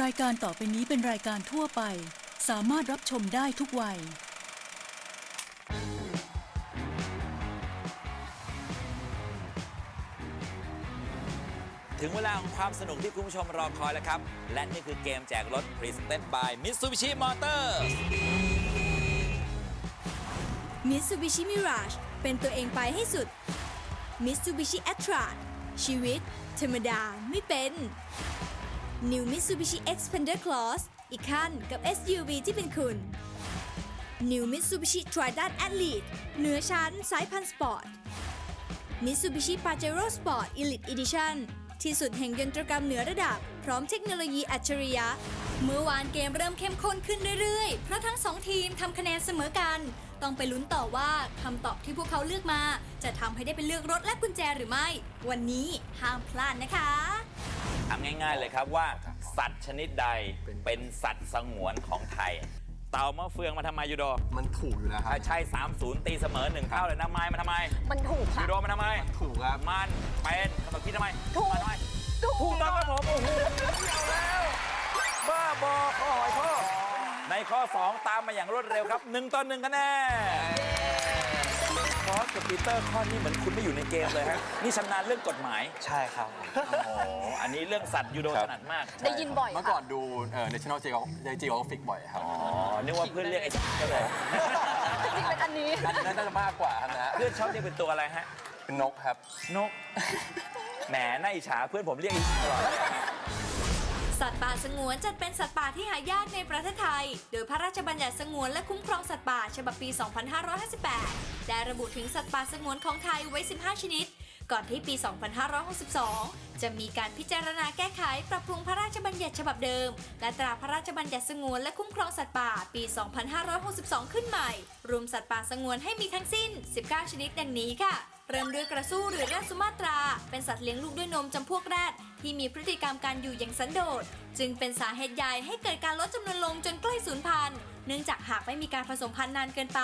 รายการต่อไปนี้เป็นรายการทั่วไป สามารถรับชมได้ทุกวัย ถึงเวลาของความสนุกที่คุณผู้ชมรอคอยแล้วครับ และนี่คือเกมแจกรถ Presented by Mitsubishi Motors Mitsubishi Mirage เป็นตัวเองไปให้สุด Mitsubishi a t r a ชีวิต ธรรมดาไม่เป็น New Mitsubishi Xpander Cross อีกขั้นกับ SUV ที่เป็นคุณ New Mitsubishi Triton Athlete เหนือชั้นสายพันธุ์สปอร์ต Mitsubishi Pajero Sport Elite Edition ที่สุดแห่งยนตรกรรมเหนือระดับ พร้อมเทคโนโลยีอัจฉริยะ เมื่อวานเกมเริ่มเข้มข้นขึ้นเรื่อยๆ เพราะทั้งสองทีมทำคะแนนเสมอกัน ต้องไปลุ้นต่อว่าคำตอบที่พวกเขาเลือกมา จะทำให้ได้ไปเลือกรถและกุญแจหรือไม่ วันนี้ห้ามพลาดนะคะามง่าย ๆ เลยครับว่า สัตว์ชนิดใดเป็นสัตว์สงวนของไทย เต่ามะเฟืองมาทำไมยูโดมันถูกอยู่แล้วครัถ้าบใช่30 ตีเสมอหนึ่งเท่าเลยนะไม้มาทำไมมันถูกค่ะยูโดมาทำไม ถูกครับ มันเป็นคำตอบที่ทำไมถูกมาทำไมถูกถูกต้องครับผมโอ้โหเอาแล้วบ้าบอข้อหอยข้อในข้อ 2 ตามมาอย่างรวดเร็วครับ1ต่อ1คะแนนค อสกับปีเตอร์ข้อนี้เหมือนคุณไม่อยู่ในเกมเลยฮะ นี่ชำนาญเรื่องกฎหมาย ใช่ครับ โอ้โห อันนี้เรื่องสัตว์ยูโดครัถบนัดมาก ได้ยินบ่อยเมื่อค่ะก่อนดูเอ่อ National Geographic บ่อยครับ อ๋อ นึกว่าเพื่อนเรียกไอ้ก็เลย จริงๆเป็นอันนี้อันนั้นน่าจะมากกว่าครับนะเพื่อนชอบเรียกเป็นตัวอะไรฮะ เป็นนกครับ นก แหมน่าอิจฉาเพื่อนผมเรียกอีตลอดเลย สัตว์ป่าสงวนจัดเป็นสัตว์ป่าที่หายากในประเทศไทย โดยพระราชบัญญัติสงวนและคุ้มครองสัตว์ป่าฉบับปี 2558 ได้ระบุถึงสัตว์ป่าสงวนของไทยไว้ 15 ชนิด ก่อนที่ปี 2562 จะมีการพิจารณาแก้ไขปรับปรุงพระราชบัญญัติฉบับเดิม และตราพระราชบัญญัติสงวนและคุ้มครองสัตว์ป่าปี 2562 ขึ้นใหม่ รวมสัตว์ป่าสงวนให้มีทั้งสิ้น 19 ชนิดดังนี้ค่ะ เริ่มด้วยกระสู้หรือแรดสุมาตรา เป็นสัตว์เลี้ยงลูกด้วยนมจำพวกแรดที่มีพฤติกรรมการอยู่อย่างสันโดษ จึงเป็นสาเหตุใหญ่ให้เกิดการลดจำนวนลงจนใกล้สูญพันธุ์เนื่องจากหากไม่มีการผสมพันธุ์นานเกินไป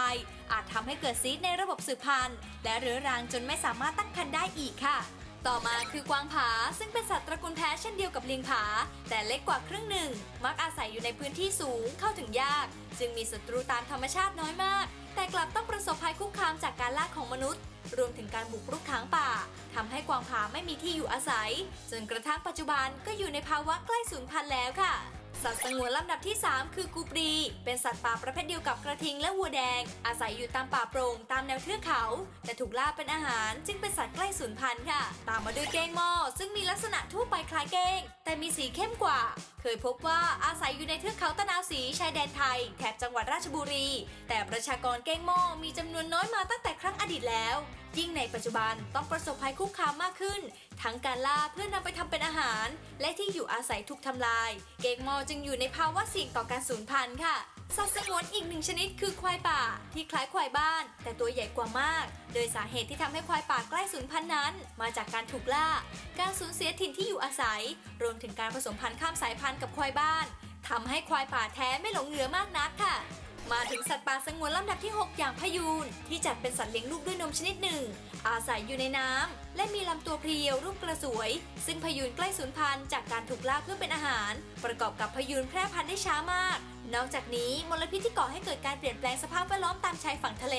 อาจทำให้เกิดซีสในระบบสืบพันธุ์ และเรื้อรังจนไม่สามารถตั้งครรภ์ได้อีกค่ะ ต่อมาคือกวางผา ซึ่งเป็นสัตว์ตระกูลแพะเช่นเดียวกับลิงผา แต่เล็กกว่าครึ่งหนึ่ง มักอาศัยอยู่ในพื้นที่สูงเข้าถึงยาก จึงมีศัตรูตามธรรมชาติน้อยมาก แต่กลับต้องประสบภัยคุกคามจากการล่าของมนุษย์ รวมถึงการบุกรุกถางป่าทำให้กวางผาไม่มีที่อยู่อาศัย จนกระทั่งปัจจุบันก็อยู่ในภาวะใกล้สูญพันธุ์แล้วค่ะ สัตว์สงวนลำดับที่ 3 คือกูปรี เป็นสัตว์ป่าประเภทเดียวกับกระทิงและวัวแดง อาศัยอยู่ตามป่าโปร่งตามแนวเทือกเขา แต่ถูกล่าเป็นอาหาร จึงเป็นสัตว์ใกล้สูญพันธุ์ค่ะ ตามมาด้วยเก้งหม้อซึ่งมีลักษณะทั่วไปคล้ายเก้ง แต่มีสีเข้มกว่า เคยพบว่าอาศัยอยู่ในเทือกเขาตะนาวสีชายแดนไทย แถบจังหวัดราชบุรี แต่ประชากรเก้งหม้อมีจำนวนน้อยมาตั้งแต่ครั้งอดีตแล้ว ยิ่งในปัจจุบันต้องประสบภัยคุกคามมากขึ้น ทั้งการล่าเพื่อนำไปทำเป็นอาหาร และที่อยู่อาศัยถูกทำลาย เกงมอจึงอยู่ในภาวะเสี่ยงต่อการสูญพันธุ์ค่ะสัตว์สงวนอีกหนึ่งชนิดคือควายป่า ที่คล้ายควายบ้าน แต่ตัวใหญ่กว่ามาก โดยสาเหตุที่ทำให้ควายป่าใกล้สูญพันธุ์นั้น มาจากการถูกล่า การสูญเสียถิ่นที่อยู่อาศัย รวมถึงการผสมพันธุ์ข้ามสายพันธุ์กับควายบ้านทำให้ควายป่าแท้ไม่หลงเหลือมากนักค่ะ มาถึงสัตว์ป่าสงวนลำดับที่ 6 อย่างพยูน ที่จัดเป็นสัตว์เลี้ยงลูกด้วยนมชนิดหนึ่ง อาศัยอยู่ในน้ำและมีลำตัวเพรียวรูปกระสวย ซึ่งพยูนใกล้สูญพันธุ์จากการถูกล่าเพื่อเป็นอาหาร ประกอบกับพยูนแพร่พันธุ์ได้ช้ามาก นอกจากนี้มลพิษที่ก่อให้เกิดการเปลี่ยนแปลงสภาพแวดล้อมตามชายฝั่งทะเล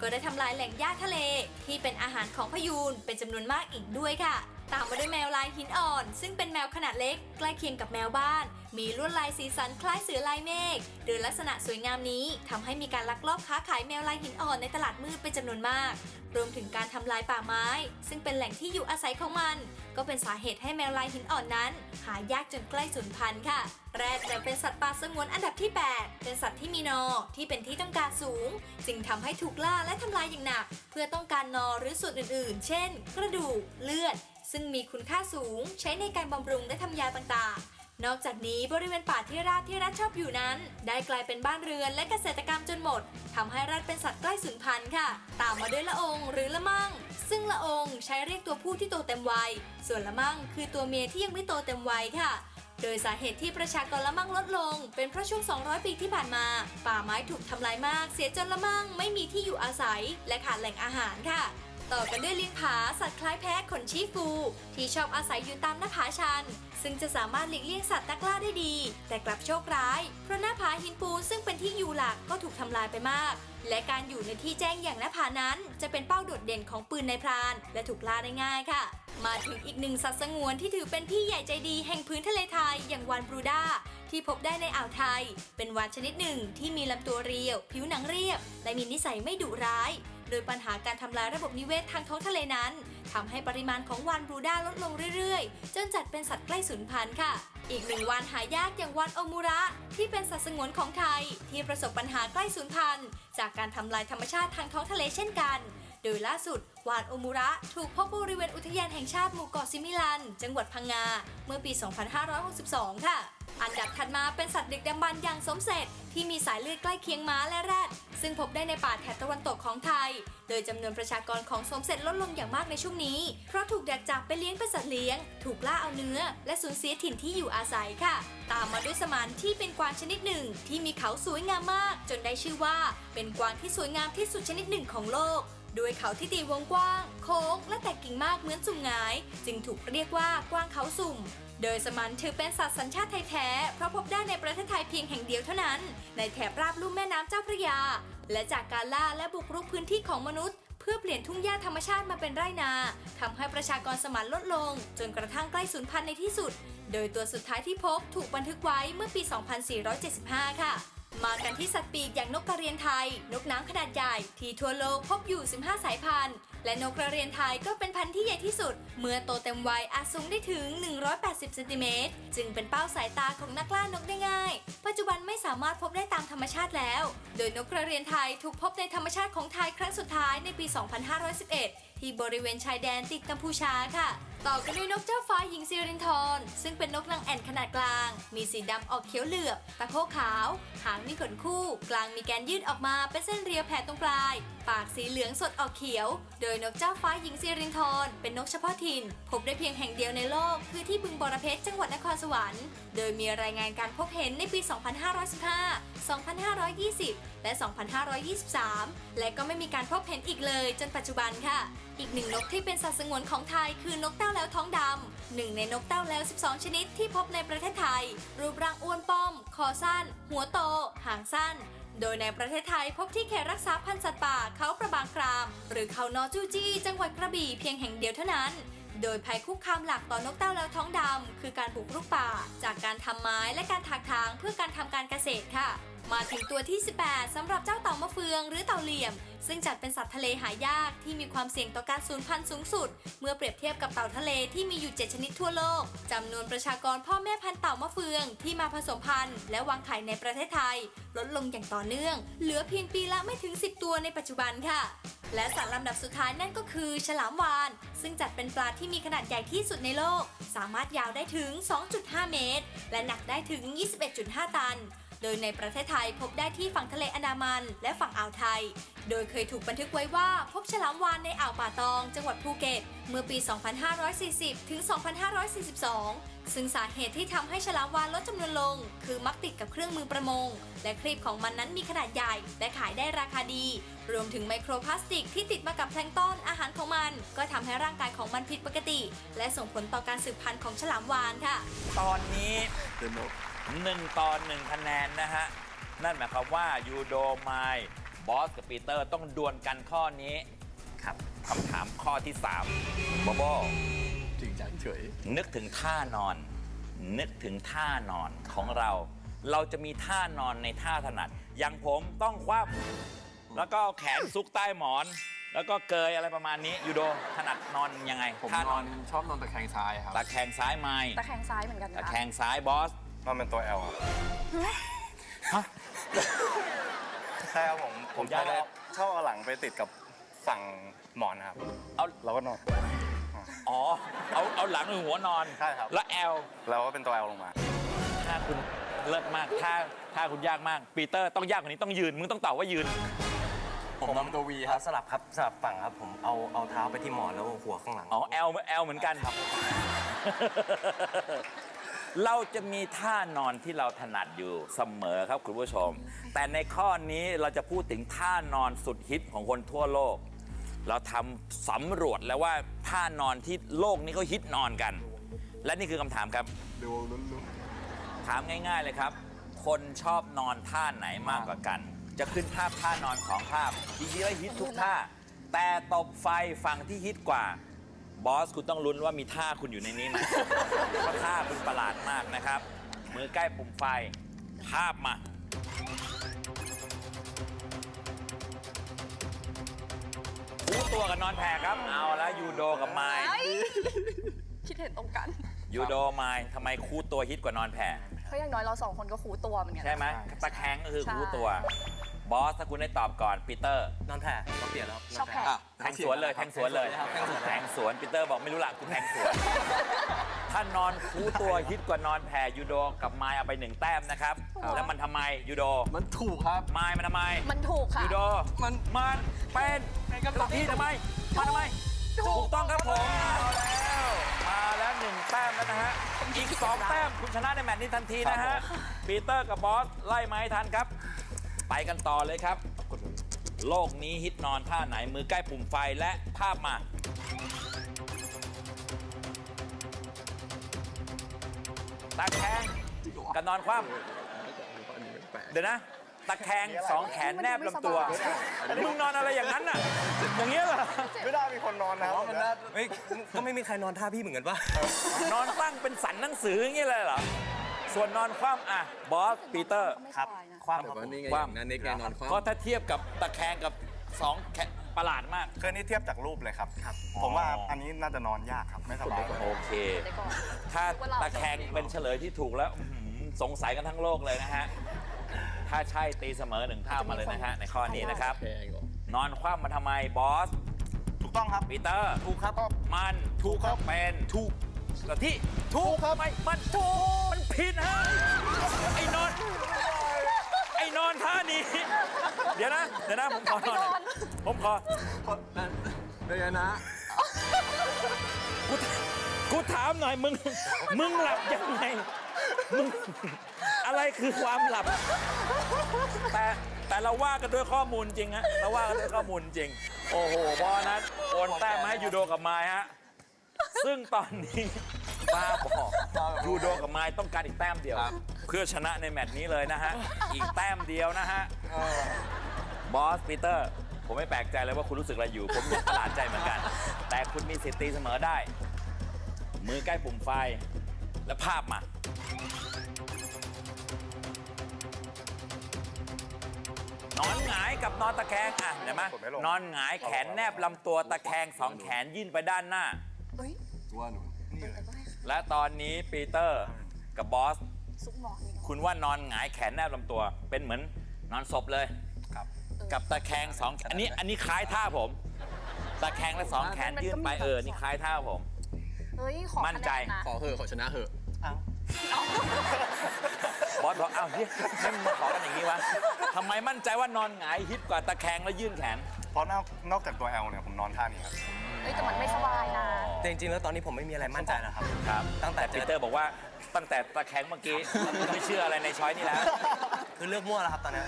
ก็ได้ทำลายแหล่งหญ้าทะเล ที่เป็นอาหารของพยูนเป็นจำนวนมากอีกด้วยค่ะ ตามมาด้วยแมวลายหินอ่อน ซึ่งเป็นแมวขนาดเล็ก ใกล้เคียงกับแมวบ้าน มีลวดลายสีสันคล้ายเสือลายเมฆโดยลักษณะสวยงามนี้ทำให้มีการลักลอบค้าขายแมวลายหินอ่อนในตลาดมืดเป็นจำนวนมาก รวมถึงการทำลายป่าไม้ ซึ่งเป็นแหล่งที่อยู่อาศัยของมัน ก็เป็นสาเหตุให้แมวลายหินอ่อนนั้น หายากจนใกล้สูญพันธุ์ค่ะแรดจะเป็นสัตว์ป่าสงวนอันดับที่ 8 เป็นสัตว์ที่มีนอที่เป็นที่ต้องการสูง จึงทำให้ถูกล่าและทำลายอย่างหนัก เพื่อต้องการนอหรือส่วนอื่นๆ เช่น กระดูก เลือด ซึ่งมีคุณค่าสูงใช้ในการบำรุงและทำยาต่างๆ นอกจากนี้บริเวณป่าที่ราดที่รัฐชอบอยู่นั้น ได้กลายเป็นบ้านเรือนและเกษตรกรรมจนหมดทำให้รัฐเป็นสัตว์ใกล้สูญพันธุ์ค่ะ ตามมาด้วยละองหรือละมั่ง ซึ่งละองใช้เรียกตัวผู้ที่โตเต็มวัย ส่วนละมั่งคือตัวเมียที่ยังไม่โตเต็มวัยค่ะโดยสาเหตุที่ประชากรละมั่งลดลง เป็นเพราะช่วง 200 ปีที่ผ่านมา ป่าไม้ถูกทำลายมาก เสียจนละมั่งไม่มีที่อยู่อาศัย และขาดแหล่งอาหารค่ะ ต่อกันด้วยลิงผาสัตว์คล้ายแพะขนชี้ฟู ที่ชอบอาศัยอยู่ตามหน้าผาชัน ซึ่งจะสามารถหลีกเลี่ยงสัตว์นักล่าได้ดี แต่กลับโชคร้าย เพราะหน้าผาหินปูนซึ่งเป็นที่อยู่หลักก็ถูกทำลายไปมาก และการอยู่ในที่แจ้งอย่างหน้าผานั้น จะเป็นเป้าโดดเด่นของปืนในพราน และถูกล่าได้ง่ายค่ะ มาถึงอีกหนึ่งสัตว์สงวนที่ถือเป็นพี่ใหญ่ใจดีแห่งพื้นทะเลไทยอย่างวานบรูด้าที่พบได้ในอ่าวไทย เป็นวานชนิดหนึ่งที่มีลำตัวเรียว ผิวหนังเรียบ และมีนิสัยไม่ดุร้าย ดยปัญหาการทำลายระบบนิเวศทางท้องทะเลนั้นทำให้ปริมาณของวานบรูด้าลดลงเรื่อยๆ จนจัดเป็นสัตว์ใกล้สูญพันธุ์ค่ะ อีกหนึ่งวานหายากอย่างวานโอมูระ ที่เป็นสัตว์สงวนของไทย ที่ประสบปัญหาใกล้สูญพันธุ์ จากการทำลายธรรมชาติทางท้องทะเลเช่นกัน โดยล่าสุด วานโอมูระ ถูกพบบริเวณอุทยานแห่งชาติหมู่เกาะซิมิลัน จังหวัดพังงา เมื่อปี 2562 ค่ะ อันดับถัดมาเป็นสัตว์ดึกดำบรรอย่างสมเสร็จ ที่มีสายเลือดใกล้เคียงม้าและแรด ซึ่งพบได้ในป่าแถบตะวันตกของไทย โดยจำนวนประชากรของสมเสร็จลดลงอย่างมากในช่วงนี้ เพราะถูกแดกจับไปเลี้ยงเป็นสัตว์เลี้ยง ถูกล่าเอาเนื้อ และสูญเสียถิ่นที่อยู่อาศัยค่ะ ตามมาด้วยสมานที่เป็นกวางชนิดหนึ่ง ที่มีเขาสวยงามมาก จนได้ชื่อว่า เป็นกวางที่สวยงามที่สุดชนิดหนึ่งของโลก ด้วยเขาที่ตีวงกว้าง โค้ง และแตกกิ่งมากเหมือนสุ่มหงาย จึงถูกเรียกว่ากว้างเขาสุ่ม โดยสมันถือเป็นสัตว์สัญชาติไทยแท้ เพราะพบได้ในประเทศไทยเพียงแห่งเดียวเท่านั้น ในแถบราบลุ่มแม่น้ำเจ้าพระยา และจากการล่าและบุกรุกพื้นที่ของมนุษย์เพื่อเปลี่ยนทุ่งหญ้าธรรมชาติมาเป็นไร่นาทำให้ประชากรสมันลดลง จนกระทั่งใกล้สูญพันธุ์ในที่สุด โดยตัวสุดท้ายที่พบถูกบันทึกไว้เมื่อปี 2475 ค่ะ มากันที่สัตว์ปีกอย่างนกกระเรียนไทย นกน้ำขนาดใหญ่ที่ทั่วโลกพบอยู่ 15 สายพันธุ์ และนกกระเรียนไทยก็เป็นพันธุ์ที่ใหญ่ที่สุด เมื่อโตเต็มวัยอาจสูงได้ถึง 180เซนติเมตรจึงเป็นเป้าสายตาของนักล่านกได้ง่าย ปัจจุบันไม่สามารถพบได้ตามธรรมชาติแล้ว โดยนกกระเรียนไทยถูกพบในธรรมชาติของไทยครั้งสุดท้ายในปี 2511 ที่บริเวณชายแดนติดกัมพูชาค่ะ ต่อกันด้วยนกเจ้าฟ้าหญิงซิรินทรซึ่งเป็นนกนางแอ่นขนาดกลาง มีสีดำออกเขียวเหลือบ ตะโพกขาว หางมีขนคู่ กลางมีแกนยืดออกมาเป็นเส้นเรียวแผ่ตรงปลาย ปากสีเหลืองสดออกเขียว โดยนกเจ้าฟ้าหญิงซิรินทรเป็นนกเฉพาะถิ่น พบได้เพียงแห่งเดียวในโลก คือที่บึงบรเพชรจังหวัดนครสวรรค์ โดยมีรายงานการพบเห็นในปี 2515 2520 และ 2523 และก็ไม่มีการพบเห็นอีกเลย จนปัจจุบันค่ะ อีกหนึ่งนกที่เป็นสัตว์สงวนของไทยคือนกเต้าแล้วท้องดำหนึ่งในนกเต้าแล้ว 12 ชนิดที่พบในประเทศไทย รูปร่างอ้วนป้อม คอสั้น หัวโต หางสั้น โดยในประเทศไทยพบที่เขตรักษาพันธุ์สัตว์ป่าเขาประบางคราม หรือเขานอจูจี้ จังหวัดกระบี่เพียงแห่งเดียวเท่านั้นโดยภัยคุกคามหลักต่อนกเต้าแล้วท้องดำ คือการบุกรุกป่า จากการทำไม้และการถากถางเพื่อการทำการเกษตรค่ะ มาถึงตัวที่ 18สำหรับเจ้าเต่ามะเฟืองหรือเต่าเหลี่ยม ซึ่งจัดเป็นสัตว์ทะเลหายากที่มีความเสี่ยงต่อการสูญพันธุ์สูงสุด เมื่อเปรียบเทียบกับเต่าทะเลที่มีอยู่ 7 ชนิดทั่วโลกจำนวนประชากรพ่อแม่พันธุ์เต่ามะเฟืองที่มาผสมพันธุ์และวางไข่ในประเทศไทย ลดลงอย่างต่อเนื่อง เหลือเพียงปีละไม่ถึง 10 ตัวในปัจจุบันค่ะและสัตว์ลำดับสุดท้ายนั่นก็คือ ฉลามวาฬซึ่งจัดเป็นปลาที่มีขนาดใหญ่ที่สุดในโลก สามารถยาวได้ถึง 2.5 เมตร และหนักได้ถึง 21.5 ตัน โดยในประเทศไทยพบได้ที่ฝั่งทะเลอันดามัน และฝั่งอ่าวไทย โดยเคยถูกบันทึกไว้ว่าพบฉลามวาฬในอ่าวป่าตอง จังหวัดภูเก็ต เมื่อปี 2540 ถึง 2542 ซึ่งสาเหตุที่ทำให้ฉลามวาฬลดจำนวนลง คือมักติดกับเครื่องมือประมง และครีบของมันนั้นมีขนาดใหญ่ และขายได้ราคาดี รวมถึงไมโครพลาสติกที่ติดมากับแพลงต้อนอาหารของมัน ก็ทำให้ร่างกายของมันผิดปกติ และส่งผลต่อการสืบพันธุ์ของฉลามวาฬค่ะ ตอนนี้ หนึ่งต่อหนึ่งคะแนนนะฮะ นั่นหมายความว่ายูโดไมบอสกับปีเตอร์ต้องดวลกันข้อนี้ครับคำถามข้อที่3โบโบจริงจังเฉย นึกถึงท่านอน นึกถึงท่านอนของเรา เราจะมีท่านอนในท่าถนัด อย่างผมต้องคว่ำแล้วก็เอาแขนซุกใต้หมอน แล้วก็เกยอะไรประมาณนี้ยูโดถนัดนอนยังไงผมท่านนออนนชอบนอนตะแคงซ้ายครับตะแคงซ้ายไม้ตะแคงซ้ายเหมือนกันตะนะแคงซ้ายบอส นอนเป็นตัว L ครับใช่ครับผม ผมชยาอกบเลยเอาชอบเอาหลังไปติดกับฝั่งหมอนนะครับ เอา เราก็นอน อ๋อ เอา เอาหลังหรือหัวนอนใช่ครับ แล้วแอลเราก็เป็นตัว L ลงมา ถ้าคุณเลิศมาก ถ้า ถ้าคุณยากมาก ปีเตอร์ต้องยากกว่านี้ต้องยืน มึงต้องตอบว่ายืน ผมนอนตัววีครับสลับครับสลับฝั่งครับผมเอาเอาเท้าไปที่หมอนแล้วหัวข้างหลัง อ๋อแอลแอลเหมือนกันครับ เราจะมีท่านอนที่เราถนัดอยู่เสมอครับคุณผู้ชม แต่ในข้อนี้เราจะพูดถึงท่านอนสุดฮิตของคนทั่วโลก เราทำสำรวจแล้วว่าท่านอนที่โลกนี้เขาฮิตนอนกัน และนี่คือคำถามครับ ดูลุ้นถามง่าย ๆ เลยครับ คนชอบนอนท่าไหนมากกว่ากัน จะขึ้นภาพท่านอนสองภาพจริงๆแล้วฮิตทุกท่า แต่ตบไฟฝั่งที่ฮิตกว่า บอสคุณต้องลุ้นว่ามีท่าคุณอยู่ในนี้ไหมเพราะท่าคุณประหลาดมากนะครับ มือใกล้ปุ่มไฟ ภาพมา คู่ตัวกับนอนแผ่ครับ เอาแล้วยูโดกับไม้คิดเห็นตรงกัน ยูโดไม้ทำไมคู่ตัวฮิตกว่านอนแผ่เพราะอย่างน้อยเราสองคนก็คูตัวเหมือนกันใช่ไหมตะแคงก็คือใช่คู่ตัว บอสถ้าคุณได้ตอบก่อนปีเตอร์นอนแผ่เราเปลี่ยนแล้วชอบแพ้แทงสวนเลยแทงสวนเลยแทงสวนแทงสวนปีเตอร์บอกไม่รู้ละคุณแทงสวน ถ้านอนคู่ตัวฮิตกว่านอนแผ่ยูโดกับไม้เอาไปหนึ่งแต้มนะครับ แล้วมันทำไมยูโดมันถูกครับ ไม้มันทำไมมันถูกค่ะ ยูโดมันมันเป็นเป็นคำตอบที่ที่ ทำไมมันทำไมถูกต้องครับผมเอาแล้วมาแล้วหนึ่งแต้มแล้วนะฮะอีกสองแต้มคุณชนะในแมตช์นี้ทันทีนะฮะปีเตอร์กับบอสไล่มาให้ทันครับ ไปกันต่อเลยครับ โลกนี้ฮิตนอนท่าไหนมือใกล้ปุ่มไฟและภาพมา ตะแคงกับนอนคว่ำเดี๋ยวนะ ตะแคงสองแขนแนบลำตัวมึงนอนอะไรอย่างนั้นน่ะ อย่างเงี้ยเหรอไม่ได้มีคนนอนนะครับมันน่าเฮ้ยก็ไม่มีใครนอนท่าพี่เหมือนกันปะนอนตั้งเป็นสันหนังสืออย่างเงี้ยเลยเหรอส่วนนอนคว่ำอะบอสปีเตอร์ครับ ความแต่ว่านี่ไงคว่ำ อย่างนั้นเน็กไงนอนคว่ำก็ถ้าเทียบกับตะแคงกับสองแขนประหลาดมาก คืออนนี่เทียบจากรูปเลยครับ ผมว่าอันนี้น่าจะนอนยากครับ ไม่สบาย โอเคเดี๋ยวก่อน ถ้าตะแคงเป็นเฉลยที่ถูกแล้วอื้อหือสงสัยกันทั้งโลกเลยนะฮะ ถ้าใช่ตีเสมอหนึ่งเท่ามาเลยนะฮะ ในข้อนี้นะครับแพงเหรอนอนคว่ำมาทำไมบอสถูกต้องครับ ปีเตอร์ ถูกครับ มันถูกครับเป็นถูกแต่ที่ถูกครับไม่มันถูก มันผิดฮะไอ้นอนไอ้ นอนท่านี้ เดี๋ยวนะ เดี๋ยวนะ ผมขอนอนหน่อยผมขอเป็นไงนะ กูกูถามหน่อยมึง มึงหลับยังไง มึง อะไรคือความหลับ แต่แต่เราว่ากันด้วยข้อมูลจริงฮะ เราว่ากันด้วยข้อมูลจริง โอ้โหเพราะฉะนั้นโอนแต้มมาให้ยูโดกับไม้ฮะ ซึ่งตอนนี้บ้าบอกยูโดกับไม้ต้องการอีกแต้มเดียว เพื่อชนะในแมตช์นี้เลยนะฮะ อีกแต้มเดียวนะฮะบอสปีเตอร์ ผมไม่แปลกใจเลยว่าคุณรู้สึกอะไรอยู่ ผมยังประหลาดใจเหมือนกัน แต่คุณมีสิทธิ์ตีเสมอได้ มือใกล้ปุ่มไฟ และภาพมา นอนหงายกับนอนตะแคง อะเห็นไหมกดไม่ลง นอนหงายแขนแนบลำตัวตะแคงสองแขนยื่นไปด้านหน้า เฮ้ยว่าหนูนี่เลยและตอนนี้ปีเตอร์กับบอส ซุกหมอนนี่เนาะคุณว่านอนหงายแขนแนบลำตัว เป็นเหมือนนอนศพเลย ครับกับตะแคงสองแขนอันนี้อันนี้คล้ายท่าผม ตะแคงและสองแขนยื่นไปเออนี่คล้ายท่าผม เฮ้ยขอมั่นใจ คะแนะขอเหอะขอชนะเหอะบอสบอกอ้าวเฮ้ยไม่มาขอกันอย่างนี้วะทำไมมั่นใจว่านอนหงายฮิตกว่าตะแคงแล้วยื่นแขน เพราะนอกนอกจากตัว L เนี่ยผมนอนท่านี้ครับ เฮ้ยแต่มันไม่สบายนะ แต่จริงๆ แล้วตอนนี้ผมไม่มีอะไรมั่นใจแล้วครับ ครับ ตั้งแต่ปีเตอร์บอกว่า ตั้งแต่ตะแคงเมื่อกี้ ไม่เชื่ออะไรในช้อยนี่แล้ว คือเลือกมั่วแล้วครับตอนนี้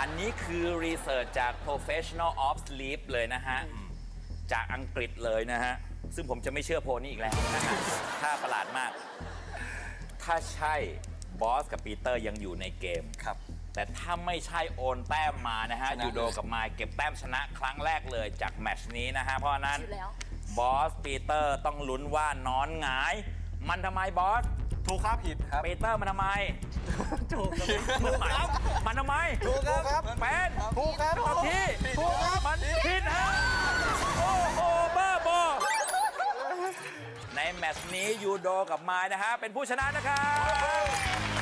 อันนี้คือรีเสิร์ชจาก professional of sleep เลยนะฮะ จากอังกฤษเลยนะฮะ ซึ่งผมจะไม่เชื่อโพลนี้อีกแล้วนะฮะถ้าประหลาดมาก ถ้าใช่บอสกับปีเตอร์ยังอยู่ในเกม ครับ แต่ถ้าไม่ใช่โอนแต้มมานะฮะ ชนะ ยูโดกับไมค์เก็บแต้มชนะครั้งแรกเลยจากแมตช์นี้นะฮะ เพราะฉะนั้นอยู่แล้ว บอสปีเตอร์ต้องลุ้นว่านอนหงาย มันทำไมบอส ถูกครับผิดครับ ปีเตอร์มันทำไมถูกถูกครับมันทำไมถูกครับเป็นถูกครับตอบที่ถูกครับมันผิดฮะโอ้โหบ้าบอในแมตช์นี้ยูโดกับไม้นะฮะเป็นผู้ชนะนะครับการ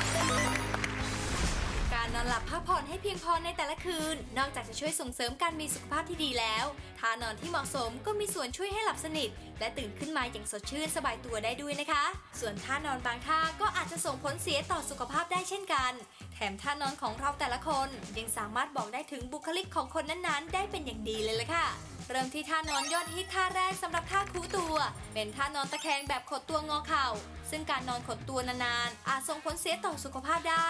นอนหลับพักผ่อนให้เพียงพอในแต่ละคืน นอกจากจะช่วยส่งเสริมการมีสุขภาพที่ดีแล้วท่านอนที่เหมาะสมก็มีส่วนช่วยให้หลับสนิท และตื่นขึ้นมาอย่างสดชื่นสบายตัวได้ด้วยนะคะ ส่วนท่านอนบางท่าก็อาจจะส่งผลเสียต่อสุขภาพได้เช่นกัน แถมท่านอนของเราแต่ละคน ยังสามารถบอกได้ถึงบุคลิกของคนนั้นๆ ได้เป็นอย่างดีเลยล่ะค่ะเริ่มที่ท่านอนยอดฮิตท่าแรกสำหรับท่าคูตัว เป็นท่านอนตะแคงแบบขดตัวงอเข่า ซึ่งการนอนขดตัวนานๆ อาจส่งผลเสียต่อสุขภาพได้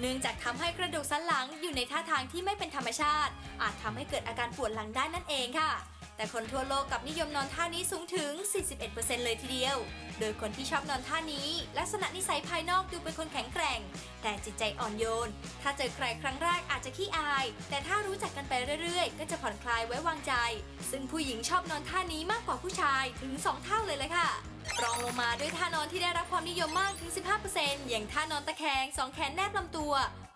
เนื่องจากทำให้กระดูกสันหลังอยู่ในท่าทางที่ไม่เป็นธรรมชาติ อาจทำให้เกิดอาการปวดหลังได้นั่นเองค่ะ แต่คนทั่วโลกกับนิยมนอนท่านี้สูงถึง 41%เลยทีเดียว โดยคนที่ชอบนอนท่านี้ ลักษณะนิสัยภายนอกดูเป็นคนแข็งแกร่ง แต่จิตใจอ่อนโยน ถ้าเจอใครครั้งแรกอาจจะขี้อาย แต่ถ้ารู้จักกันไปเรื่อยๆ ก็จะผ่อนคลายไว้วางใจ ซึ่งผู้หญิงชอบนอนท่านี้มากกว่าผู้ชายถึง 2 เท่าเลยเลยค่ะรองลงมาด้วยท่านอนที่ได้รับความนิยมมากถึง 15%อย่างท่านอนตะแคงสองแขนแนบลำตัว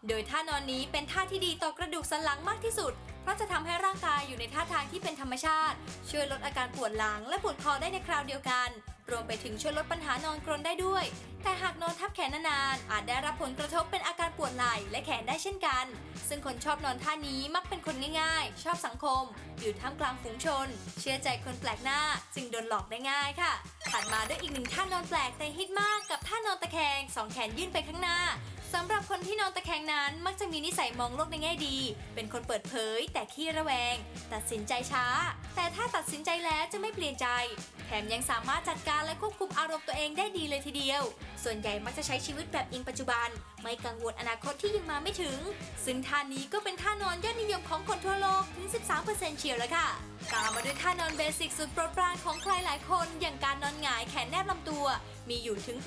โดยท่านอนนี้เป็นท่าที่ดีต่อกระดูกสันหลังมากที่สุด ราะจะทำให้ร่างกายอยู่ในท่าทางที่เป็นธรรมชาติ ช่วยลดอาการปวดหลังและปวดคอได้ในคราวเดียวกัน รวมไปถึงช่วยลดปัญหานอนกรนได้ด้วย แต่หากนอนทับแขนนานๆอาจได้รับผลกระทบเป็นอาการปวดไหล่และแขนได้เช่นกัน ซึ่งคนชอบนอนท่านี้มักเป็นคนง่ายๆ ชอบสังคม อยู่ท่ามกลางฝูงชน เชื่อใจคนแปลกหน้า จึงโดนหลอกได้ง่ายค่ะถัดมาด้วยอีกหนึ่งท่านอนแปลกแต่ฮิตมากกับท่านอนตะแคงสองแขนยื่นไปข้างหน้า สำหรับคนที่นอนตะแคงนั้นมักจะมีนิสัยมองโลกในแง่ดี เป็นคนเปิดเผย แต่ขี้ระแวง ตัดสินใจช้า แต่ถ้าตัดสินใจแล้วจะไม่เปลี่ยนใจ แถมยังสามารถจัดการและควบคุมอารมณ์ตัวเองได้ดีเลยทีเดียว ส่วนใหญ่มักจะใช้ชีวิตแบบอิงปัจจุบัน ไม่กังวลอนาคตที่ยังมาไม่ถึง ซึ่งท่านี้ก็เป็นท่านอนยอดนิยมของคนทั่วโลกถึง 13%เชียวแล้วค่ะตามมาด้วยท่านอนเบสิกสุดโปรดปรานของใครหลายคน อย่างการนอนหงายแขนแนบลำตัว มีอยู่ถึง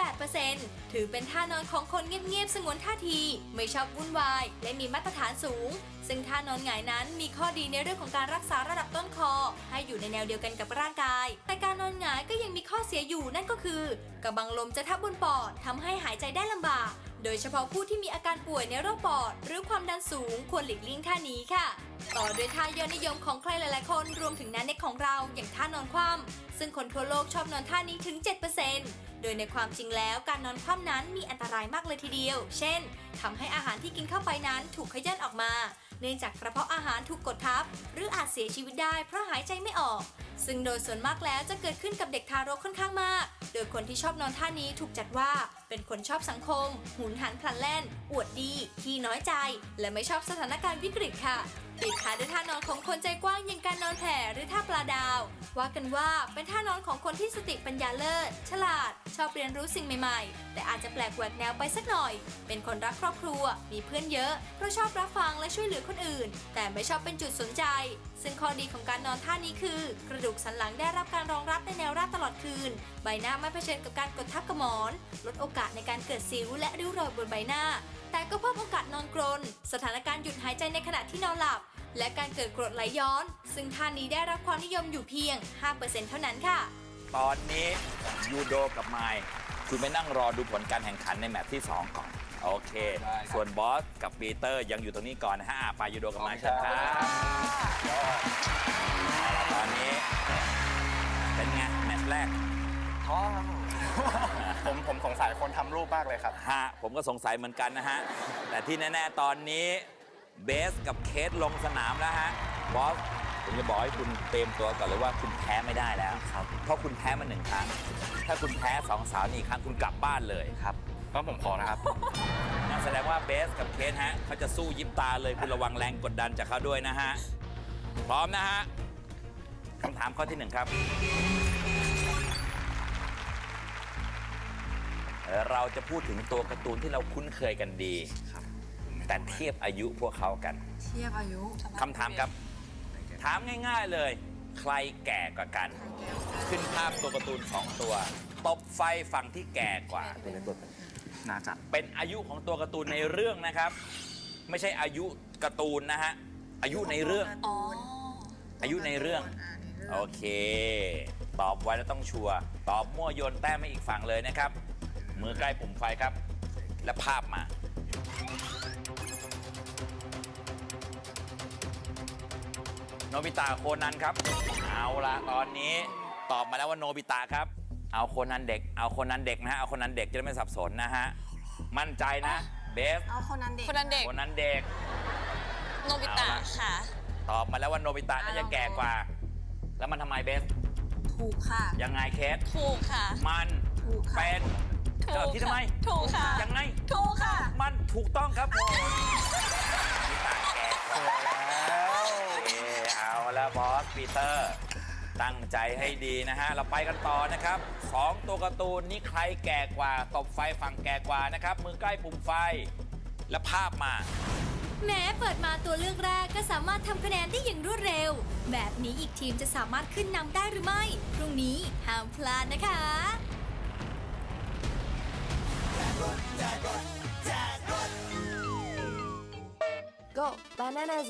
8%ถือเป็นท่านอนของคนเงียบๆสงวนท่าที ไม่ชอบวุ่นวาย และมีมาตรฐานสูง ซึ่งท่านอนหงายนั้นมีข้อดีในเรื่องของการรักษาระดับต้นคอ ให้อยู่ในแนวเดียวกันกับร่างกาย แต่การนอนหงายก็ยังมีข้อเสียอยู่นั่นก็คือกระบังลมจะทับบนปอดทำให้หายใจได้ลำบาก โดยเฉพาะผู้ที่มีอาการป่วยในโรคปอด หรือความดันสูงควรหลีกเลี่ยงท่านี้ค่ะ ต่อด้วยท่ายอดนิยมของใครหลาย ๆ คนรวมถึงนันเน็กของเราอย่างท่านอนคว่ำซึ่งคนทั่วโลกชอบนอนท่านี้ถึง 7% โดยในความจริงแล้วการนอนคว่ำนั้นมีอันตรายมากเลยทีเดียว เช่นทำให้อาหารที่กินเข้าไปนั้นถูกขย้อนออกมา เนื่องจากกระเพาะอาหารถูกกดทับ หรืออาจเสียชีวิตได้เพราะหายใจไม่ออก ซึ่งโดยส่วนมากแล้วจะเกิดขึ้นกับเด็กทารกค่อนข้างมาก โดยคนที่ชอบนอนท่านี้ถูกจัดว่า เป็นคนชอบสังคม หุนหันพลันแล่น อวดดีขี้น้อยใจ และไม่ชอบสถานการณ์วิกฤตค่ะปิดท้ายด้วยท่านอนของคนใจกว้างอย่างการนอนแผ่หรือท่าปลาดาว ว่ากันว่าเป็นท่านอนของคนที่สติปัญญาเลิศ ฉลาด ชอบเรียนรู้สิ่งใหม่ๆ แต่อาจจะแปลกแหวกแนวไปสักหน่อย เป็นคนรักครอบครัว มีเพื่อนเยอะเพราะชอบรับฟังและช่วยเหลือคนอื่น แต่ไม่ชอบเป็นจุดสนใจ ซึ่งข้อดีของการนอนท่านี้คือ กระดูกสันหลังได้รับการรองรับในแนวราบตลอดคืน ใบหน้าไม่เผชิญกับการกดทับกระหมอน ลดโอกาสในการเกิดสิวและริ้วรอยบนใบหน้า แต่ก็เพิ่มโอกาสนอนกรน สถานการณ์หยุดหายใจในขณะที่นอนหลับ และการเกิดกรดไหลย้อน ซึ่งท่านี้ได้รับความนิยมอยู่เพียง 5%เท่านั้นค่ะ ตอนนี้ยูโดกับไมค์คุณไปนั่งรอดูผลการแข่งขันในแมตช์ที่ 2 ก่อน โอเค ได้ครับ ส่วนบอสกับปีเตอร์ยังอยู่ตรงนี้ก่อนนะฮะอะไปยูโดกับไมค์เชิญครับเอาละตอนนี้ เป็นไงแมตช์แรก ท้อครับผม ผมสงสัยคนทำรูปมากเลยครับ ฮะผมก็สงสัยเหมือนกันนะฮะ แต่ที่แน่ๆ ตอนนี้เบสกับเคสลงสนามแล้วฮะบอสผมจะบอกให้คุณเตรียมตัวก่อนเลยว่าคุณแพ้ไม่ได้แล้วครับ เพราะคุณแพ้มาหนึ่งครั้ง ถ้าคุณแพ้สองสาวนี่อีกครั้งคุณกลับบ้านเลยครับก็ผมขอนะครับ นั่นแสดงว่าเบสกับเคสฮะเขาจะสู้ยิบตาเลยคุณระวังแรงกดดันจากเขาด้วยนะฮะ พร้อมนะฮะคำถามข้อที่หนึ่งครับ เราจะพูดถึงตัวการ์ตูนที่เราคุ้นเคยกันดี แต่เทียบอายุพวกเขากัน เทียบอายุคำถามครับ ถามง่าย ๆเลย ใครแก่กว่ากัน ขึ้นภาพตัวการ์ตูนสองตัว ตบไฟฝั่งที่แก่กว่าน่าจะเป็นอายุของตัวการ์ตูนในเรื่องนะครับ ไม่ใช่อายุการ์ตูนนะฮะ อายุในเรื่อง อ๋ออายุในเรื่อง โอเค ตอบไว้แล้วต้องชัวร์ ตอบมั่วโยนแต้มให้อีกฝั่งเลยนะครับ มือใกล้ปุ่มไฟครับ และภาพมา โนบิตะโคนันครับ เอาละตอนนี้ตอบมาแล้วว่าโนบิตะครับ เอาโคนันเด็ก เอาโคนันเด็กนะฮะ เอาโคนันเด็กจะได้ไม่สับสนนะฮะ มั่นใจนะเบส เอาคนนั้นเด็กคนนั้นเด็กโคนันเด็ก โนบิตะเอาละค่ะ ตอบมาแล้วว่าโนบิตะน่าจะแก่กว่า แล้วมันทำไมเบส ถูกค่ะ ยังไงเคส ถูกค่ะ มันถูกค่ะ เป็น ถูเกิดกที่ทำไม ถูกค่ะยังไง ถูกค่ะ มันถูกต้องครับผมมีตาแก่กว่าแล้วเอาแล้วบอสปีเตอร์ ตั้งใจให้ดีนะฮะ เราไปกันต่อนะครับสองตัวการ์ตูนนี้ใครแก่กว่าตบไฟฝั่งแก่กว่านะครับ มือใกล้ปุ่มไฟ และภาพมา แม้เปิดมาตัวเลือกแรกก็สามารถทำคะแนนได้อย่างรวดเร็ว แบบนี้อีกทีมจะสามารถขึ้นนำได้หรือไม่ พรุ่งนี้ห้ามพลาดนะคะ Go bananas